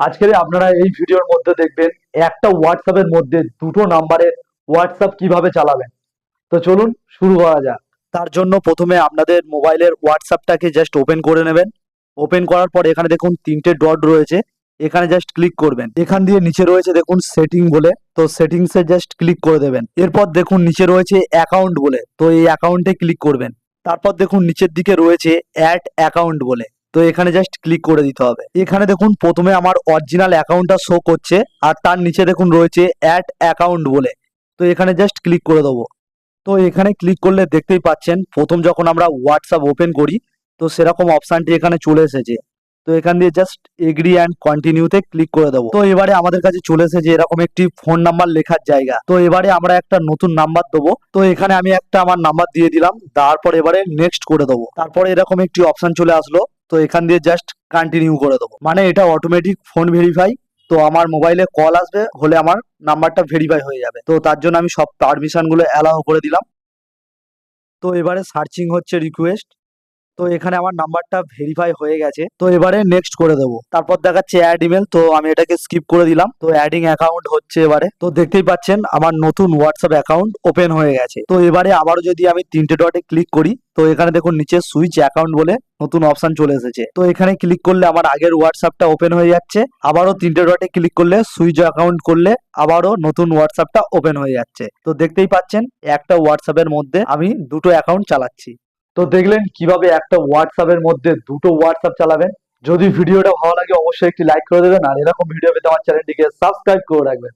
আজকের আপনারা এই ভিডিওর মধ্যে দেখবেন একটা হোয়াটসঅ্যাপের মধ্যে দুটো নাম্বারের হোয়াটসঅ্যাপ কীভাবে চালাবেন। তো চলুন শুরু করা যাক। তার জন্য প্রথমে আপনাদের মোবাইলের হোয়াটসঅ্যাপটাকে জাস্ট ওপেন করে নেবেন। ওপেন করার পর এখানে দেখুন তিনটে ডট রয়েছে। এখানে জাস্ট ক্লিক করবেন। এখান দিয়ে নিচে রয়েছে দেখুন সেটিং বলে। তো সেটিংসে জাস্ট ক্লিক করে দেবেন। এরপর দেখুন নিচে রয়েছে অ্যাকাউন্ট বলে। তো এই অ্যাকাউন্টে ক্লিক করবেন। তারপর দেখুন নিচের দিকে রয়েছে অ্যাড অ্যাকাউন্ট বলে। তো এখানে জাস্ট ক্লিক করে দিতে হবে। এখানে দেখুন, প্রথমে আমার অরিজিনাল অ্যাকাউন্টটা শো করছে, আর তার নিচে দেখুন রয়েছে অ্যাড অ্যাকাউন্ট বলে। তো এখানে জাস্ট ক্লিক করে দেবো। তো এখানে ক্লিক করলে দেখতেই পাচ্ছেন, প্রথম যখন আমরা হোয়াটসঅ্যাপ ওপেন করি, তো সেরকম অপশানটি এখানে চলে এসেছে। তো এখান দিয়ে জাস্ট এগ্রি অ্যান্ড কন্টিনিউতে ক্লিক করে দেবো। তো এবারে আমাদের কাছে চলে এসেছে এরকম একটি ফোন নাম্বার লেখার জায়গা। তো এবারে আমরা একটা নতুন নাম্বার দেবো। তো এখানে আমি একটা আমার নাম্বার দিয়ে দিলাম, তারপর এবারে নেক্সট করে দেবো। তারপরে এরকম একটি অপশন চলে আসলো। তো এখান দিয়ে জাস্ট কন্টিনিউ করে দেবো। মানে এটা অটোমেটিক ফোন ভেরিফাই তো আমার মোবাইলে কল আসবে, হলে আমার নাম্বারটা ভেরিফাই হয়ে যাবে। তো তার জন্য আমি সব পারমিশনগুলো অ্যালাও করে দিলাম। তো এবারে সার্চিং হচ্ছে রিকোয়েস্ট তো এখানে আমার নাম্বারটা ভেরিফাই হয়ে গেছে। তো এবারে নেক্সট করে দেবো। তারপর দেখাচ্ছে অ্যাড ইমেল তো আমি এটাকে স্কিপ করে দিলাম। তো অ্যাডিং অ্যাকাউন্ট হচ্ছে এবারে। তো দেখতেই পাচ্ছেন, আমার নতুন হোয়াটসঅ্যাপ অ্যাকাউন্ট ওপেন হয়ে গেছে। তো এবারে আবারও যদি আমি তিনটে ডটে ক্লিক করি, তো এখানে দেখুন নিচে সুইচ অ্যাকাউন্ট বলে নতুন অপশন চলে এসেছে। তো এখানে ক্লিক করলে আমার আগের হোয়াটসঅ্যাপটা ওপেন হয়ে যাচ্ছে। আবারও তিনটে ডটে ক্লিক করলে সুইচ অ্যাকাউন্ট করলে আবারও নতুন হোয়াটসঅ্যাপটা ওপেন হয়ে যাচ্ছে। তো দেখতেই পাচ্ছেন, একটা হোয়াটসঅ্যাপের মধ্যে আমি দুটো অ্যাকাউন্ট চালাচ্ছি। তো দেখলেন কীভাবে একটা হোয়াটসঅ্যাপ এর মধ্যে দুটো হোয়াটসঅ্যাপ চালাবেন। যদি ভিডিওটা ভালো লাগে, অবশ্যই একটি লাইক করে দেবেন। আর এরকম ভিডিও পেতে আমার চ্যানেলটিকে সাবস্ক্রাইব করে রাখবেন।